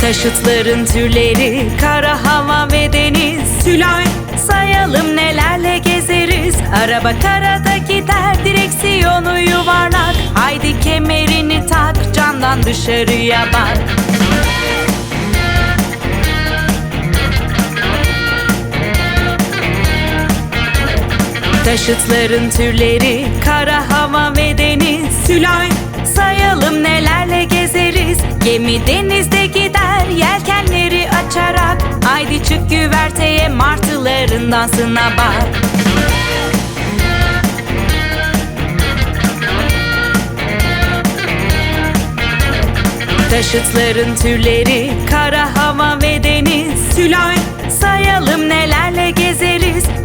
Taşıtların türleri kara hava ve deniz. Tülay sayalım nelerle gezeriz. Araba karada gider direksiyonu yuvarlak. Haydi kemerini tak camdan dışarıya bak Taşıtların türleri kara hava ve deniz. Tülay sayalım nelerle gezeriz. Gemi denizde gider yelkenleri açarak. Haydi çık güverteye martıların dansına bak. Taşıtların türleri kara